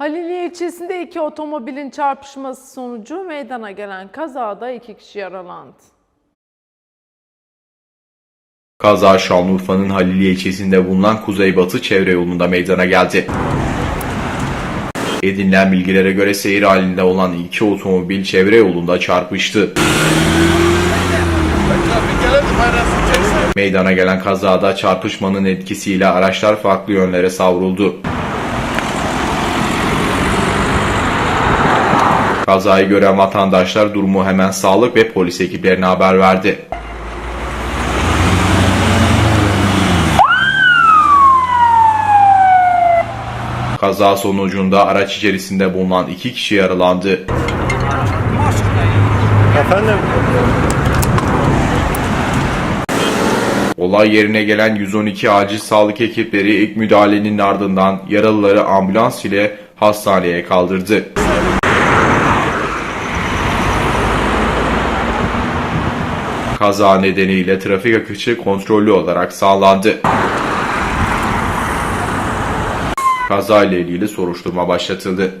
Haliliye ilçesinde iki otomobilin çarpışması sonucu meydana gelen kazada iki kişi yaralandı. Kaza Şanlıurfa'nın Haliliye ilçesinde bulunan Kuzeybatı çevre yolunda meydana geldi. Edinilen bilgilere göre seyir halinde olan iki otomobil çevre yolunda çarpıştı. Meydana gelen kazada çarpışmanın etkisiyle araçlar farklı yönlere savruldu. Kazayı gören vatandaşlar durumu hemen sağlık ve polis ekiplerine haber verdi. Kaza sonucunda araç içerisinde bulunan iki kişi yaralandı. Efendim? Olay yerine gelen 112 acil sağlık ekipleri ilk müdahalenin ardından yaralıları ambulans ile hastaneye kaldırdı. Kaza nedeniyle trafik akışı kontrollü olarak sağlandı. Kaza ile ilgili soruşturma başlatıldı.